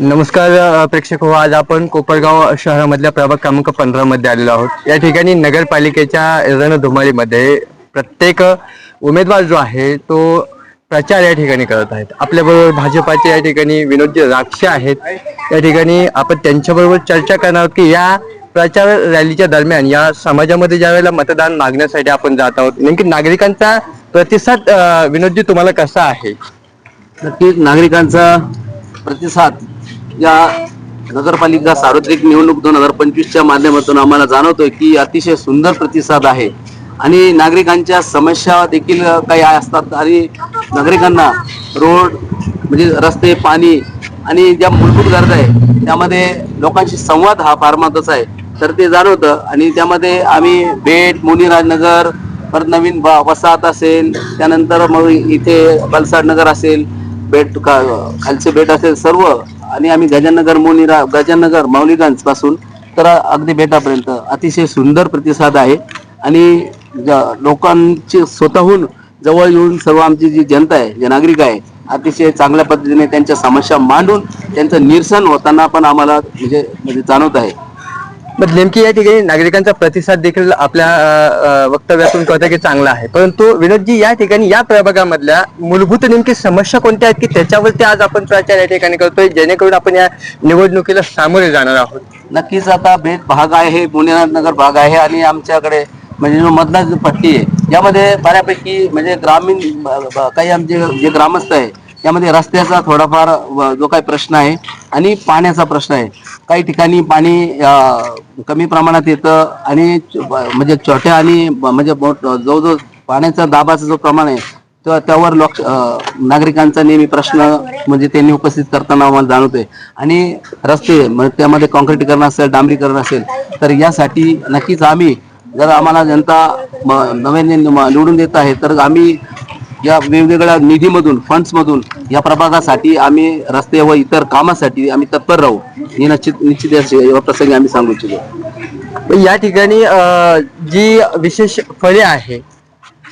नमस्कार अ, प्रेक्षक हो आज आपण कोपरगाव शहरामधल्या प्रभाग क्रमांक पंधरा मध्ये आलेलो आहोत. या ठिकाणी नगरपालिकेच्या रणधुमाळीमध्ये प्रत्येक उमेदवार जो आहे तो प्रचार या ठिकाणी करत आहेत. आपल्याबरोबर भाजपाचे या ठिकाणी विनोदजी राक्षे आहेत. या ठिकाणी आपण त्यांच्याबरोबर चर्चा करणार आहोत की या प्रचार रॅलीच्या दरम्यान या समाजामध्ये ज्या वेळेला मतदान मागण्यासाठी आपण जात आहोत नेमकी नागरिकांचा प्रतिसाद अ, विनोदजी तुम्हाला कसा आहे? नक्कीच नागरिकांचा प्रतिसाद या नगरपालिका सार्वत्रिक निवडणूक दोन हजार पंचवीसच्या माध्यमातून आम्हाला जाणवतोय की अतिशय सुंदर प्रतिसाद आहे. आणि नागरिकांच्या समस्या देखील काही असतात आणि नागरिकांना रोड म्हणजे रस्ते पाणी आणि ज्या मूलभूत गरजा आहे त्यामध्ये लोकांशी संवाद हा फार महत्त्वाचा आहे. तर ते जाणवतं आणि त्यामध्ये आम्ही बेट मुनिराजनगर परत नवीन वसाहत असेल त्यानंतर मग इथे बलसाड नगर असेल बेट का खालचे बेट असेल सर्व आणि आम्ही गजाननगर मोनीरा गजाननगर माऊलीगंजपासून तर अगदी बेटापर्यंत. अतिशय सुंदर प्रतिसाद आहे. आणि ज- लोकांची स्वतःहून जवळ येऊन सर्व आमची जी जनता आहे जे नागरिक आहे अतिशय चांगल्या पद्धतीने त्यांच्या समस्या मांडून त्यांचं निरसन होताना पण आम्हाला म्हणजे म्हणजे जाणवत आहे. मग नेमकी या ठिकाणी नागरिकांचा प्रतिसाद देखील आपल्या वक्तव्यातून कळतं की चांगला आहे. परंतु विनोदजी या ठिकाणी या प्रभागामधल्या मूलभूत नेमकी समस्या कोणत्या आहेत की त्याच्यावरती आज आपण प्रचार या ठिकाणी करतोय जेणेकरून आपण या निवडणुकीला सामोरे जाणार आहोत? नक्कीच आता बेट भाग आहे हे नगर भाग आहे आणि आमच्याकडे म्हणजे जो मधला जो पट्टी आहे यामध्ये बऱ्यापैकी म्हणजे ग्रामीण काही आमचे जे ग्रामस्थ आहे यामध्ये रस्त्याचा थोडाफार जो काही प्रश्न आहे आणि पाण्याचा प्रश्न आहे. काही ठिकाणी पाणी कमी प्रमाणात येतं आणि म्हणजे छोट्या आणि म्हणजे मोठ- जवळजवळ पाण्याचा दाबाचा जो प्रमाण आहे तो त्यावर लक्ष नागरिकांचा नेहमी प्रश्न म्हणजे त्यांनी उपस्थित करताना आम्हाला जाणवतोय. आणि रस्ते मग त्यामध्ये कॉन्क्रीटीकरण असेल डांबरीकरण असेल तर यासाठी नक्कीच आम्ही जर आम्हाला जनता म- नव्याने निवडून देत आहे तर आम्ही या वेगवेगळ्या निधीमधून फंड्समधून या प्रभागासाठी आम्ही रस्ते व इतर कामासाठी आम्ही तत्पर राहू हे निश्चित निश्चित या- प्रसंगी आम्ही सांगू इच्छितो. पण या ठिकाणी जी विशेष फळे आहे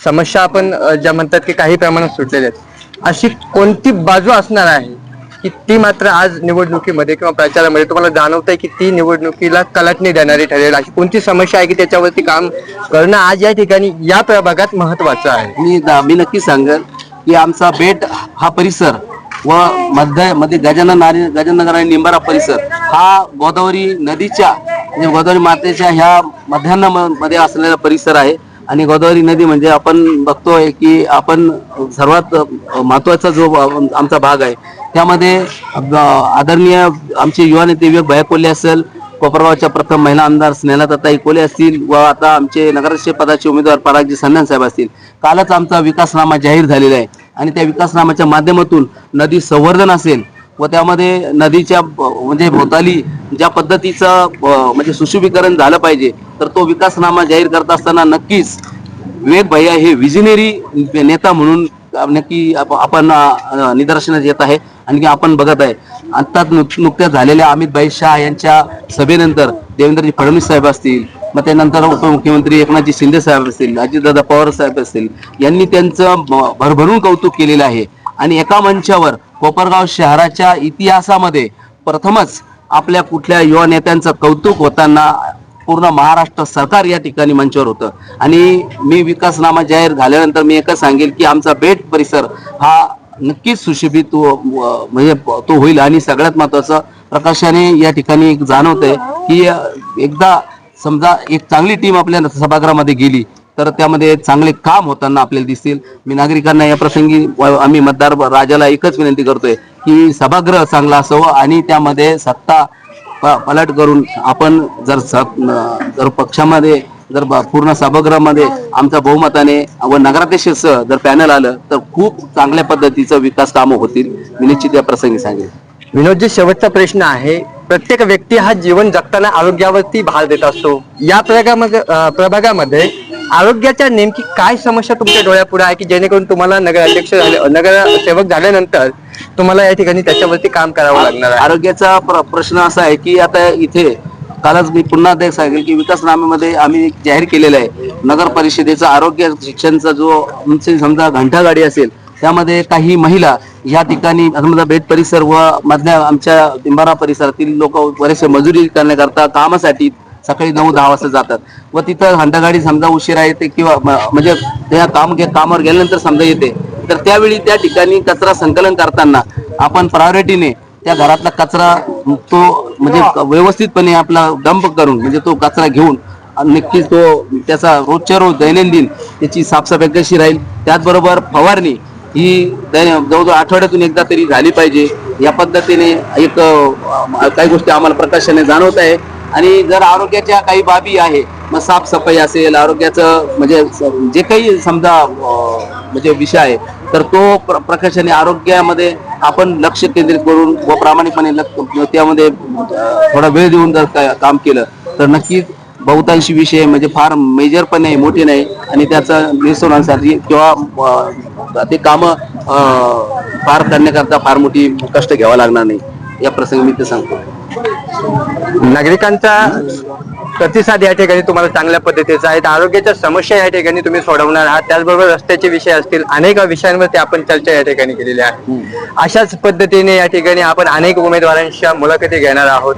समस्या आपण ज्या म्हणतात की काही प्रमाणात सुटलेल्या आहेत अशी कोणती बाजू असणार आहे? की ती मात्र आज निवडणुकीमध्ये किंवा प्रचारामध्ये तुम्हाला जाणवत आहे की ती निवडणुकीला कलाटणी देणारी ठरेल. अशी कोणती समस्या आहे की त्याच्यावरती काम करणं आज या ठिकाणी या प्रभागात महत्वाचं आहे? मी मी नक्की सांगेल की आमचा बेट हा परिसर व मध्यमध्ये गजानन आणि गजाननगर आणि निंबारा परिसर हा गोदावरी नदीच्या म्हणजे गोदावरी मातेच्या ह्या मध्यान्हमध्ये असलेला परिसर आहे. आणि गोदावरी नदी म्हणजे आपण बघतोय की आपण सर्वात महत्त्वाचा जो आमचा भाग आहे त्यामध्ये आदरणीय आमचे युवा नेते विवेक भयाकोल्हे असेल कोपरगावच्या प्रथम महिला आमदार स्नेहलताताई कोले असतील व आता आमचे नगराध्यक्ष पदाचे उमेदवार परागजी सन्नान साहेब असतील. कालच आमचा विकासनामा जाहीर झालेला आहे आणि त्या विकासनामाच्या माध्यमातून नदी संवर्धन असेल व त्यामध्ये नदीच्या म्हणजे भोवताली ज्या पद्धतीचं म्हणजे सुशोभीकरण झालं पाहिजे तर तो विकासनामा जाहीर करत असताना नक्कीच विवेक भैया हे विजिनेरी नेता म्हणून नक्की आप- आपण निदर्शनात येत आहे आणखी आपण बघत आहे. आत्ताच नुक- नुकत्याच झालेल्या अमित भाई शाह यांच्या सभेनंतर देवेंद्रजी फडणवीस साहेब असतील मग त्यानंतर उपमुख्यमंत्री एकनाथजी शिंदे साहेब असतील अजितदादा पवार साहेब असतील यांनी त्यांचं भरभरून कौतुक केलेलं आहे. आणि एका मंचावर कोपरगाव शहराच्या इतिहासामध्ये प्रथमच आपल्या कुठल्या युवा नेत्यांचं कौतुक होताना पूर्ण महाराष्ट्र सरकार या ठिकाणी मंचावर होतं. आणि मी विकासनामा जाहीर झाल्यानंतर मी एकच सांगेल की आमचा बेट परिसर हा नक्कीच सुशोभित हो, म्हणजे तो होईल. आणि सगळ्यात महत्वाचं प्रकाशाने या ठिकाणी एक आहे की एकदा समजा एक चांगली टीम आपल्या सभागृहामध्ये गेली तर त्यामध्ये चांगले काम होताना आपल्याला दिसतील. मी नागरिकांना या प्रसंगी व- आम्ही मतदार राजाला एकच विनंती करतोय की सभागृह चांगला असावं आणि त्यामध्ये सत्ता प- पलट करून आपण जर स- जर पक्षामध्ये जर पूर्ण सभागृहामध्ये आमच्या बहुमताने व नगराध्यक्षाचं जर पॅनल आलं तर खूप चांगल्या पद्धतीचं विकास कामं होतील. मी निश्चित या प्रसंगी सांगेल विनोदजी शेवटचा प्रश्न आहे. प्रत्येक व्यक्ती हा जीवन जगताना आरोग्यावरती भार देत असतो. या प्रभागामध्ये प्रभागामध्ये आरोग्याच्या नेमकी काय समस्या तुमच्या डोळ्यापुढे आहे की जेणेकरून तुम्हाला नगराध्यक्ष झाले नगरसेवक झाल्यानंतर तुम्हाला या ठिकाणी त्याच्यावरती काम करावं लागणार आहे? आरोग्याचा प्र- प्रश्न असा आहे की आता इथे कालच मी पुन्हा ते सांगेल की विकासनाम्यामध्ये आम्ही जाहीर केलेलं आहे. नगर परिषदेचा आरोग्य शिक्षणचा जो आमची समजा घंटा गाडी असेल त्यामध्ये काही महिला या ठिकाणी समजा बेट परिसर व मधल्या आमच्या बिंबारा परिसरातील लोक बरेचसे मजुरी करण्याकरता कामासाठी सकाळी नऊ दहा वाजता जातात. व तिथं हंडागाडी समजा उशिरा येते किंवा म- म्हणजे त्या काम घे कामावर गेल्यानंतर समजा येते. तर त्यावेळी त्या ठिकाणी कचरा संकलन करताना आपण प्रायोरिटीने त्या घरातला कचरा तो म्हणजे व्यवस्थितपणे आपला डंप करून म्हणजे तो कचरा घेऊन आणि नक्कीच तो त्याचा रोजच्या रोज दैनंदिन त्याची साफसफाई कशी राहील त्याचबरोबर फवारणी ही जवळजवळ आठवड्यातून एकदा तरी झाली पाहिजे. या पद्धतीने एक काही गोष्टी आम्हाला प्रकाशाने जाणवत आहे. आणि जर आरोग्याच्या काही बाबी आहे मग साफसफाई असेल आरोग्याचं म्हणजे जे काही समजा म्हणजे विषय आहे तर तो प्र- प्रकाशाने आरोग्यामध्ये आपण लक्ष केंद्रित करून व प्रामाणिकपणे त्यामध्ये थोडा वेळ देऊन जर काम केलं तर नक्कीच बहुतांशी विषय म्हणजे फार मेजर पण नाही मोठे नाही. आणि त्याचा निसवण्यासाठी किंवा ते कामं पार करण्याकरता फार मोठी कष्ट घ्यावं लागणार नाही. या प्रसंगी मी ते सांगतो. नागरिकांचा प्रतिसाद या ठिकाणी तुम्हाला चांगल्या पद्धतीचा आहे. आरोग्याच्या समस्या या ठिकाणी तुम्ही सोडवणार आहात. त्याचबरोबर रस्त्याचे विषय असतील अनेक विषयांवरती आपण चर्चा या ठिकाणी केलेली आहे. अशाच पद्धतीने या ठिकाणी आपण अनेक उमेदवारांच्या मुलाखती घेणार आहोत.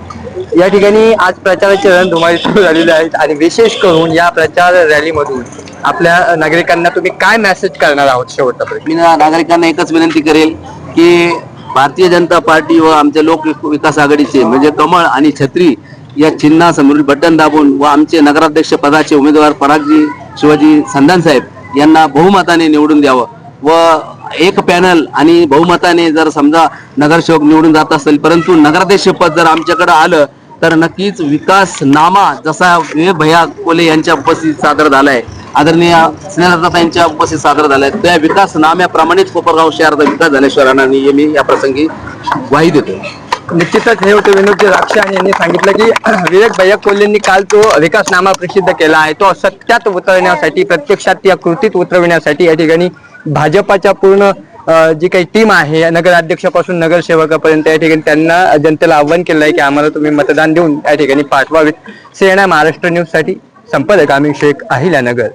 या ठिकाणी आज प्रचाराची रणधुमाळी सुरू झालेली आहेत आणि विशेष करून या प्रचार रॅलीमधून आपल्या नागरिकांना तुम्ही काय मेसेज करणार आहोत शेवटपर्यंत? मी ना- नागरिकांना एकच विनंती करेल की भारतीय जनता पार्टी व आमच्या लोक विकास आघाडीचे म्हणजे कमळ आणि छत्री या चिन्हा समोरील बटन दाबून व आमचे नगराध्यक्ष पदाचे उमेदवार परागजी शिवाजी संधान साहेब यांना बहुमताने निवडून द्यावं. व एक पॅनल आणि बहुमताने जर समजा नगरसेवक निवडून जात असेल परंतु नगराध्यक्ष पद जर आमच्याकडे आलं तर नक्कीच विकास नामा जसा विवेक भैया कोले यांच्या उपस्थित सादर झालाय. आदरणीय स्नेहलताताईंच्या उपस्थित सादर झालाय त्या विकास नाम्याप्रमाणेच कोपरगाव शहराचा विकास झाल्याशिवाय मी या प्रसंगी ग्वाही देतो. निश्चितच हे होते विनोदजी राक्षान यांनी सांगितलं की विवेक भैया कोल्हेंनी काल तो विकासनामा प्रसिद्ध केला आहे तो सत्यात उतरण्यासाठी प्रत्यक्षात या कृतीत उतरविण्यासाठी या ठिकाणी भाजपाच्या पूर्ण जी काही टीम आहे नगराध्यक्षापासून नगरसेवकापर्यंत या ठिकाणी त्यांना जनतेला आव्हान केलं आहे की आम्हाला तुम्ही मतदान देऊन या ठिकाणी पाठवावेत. सेना महाराष्ट्र न्यूजसाठी संपादक आम्ही शेख अहिल्यानगर.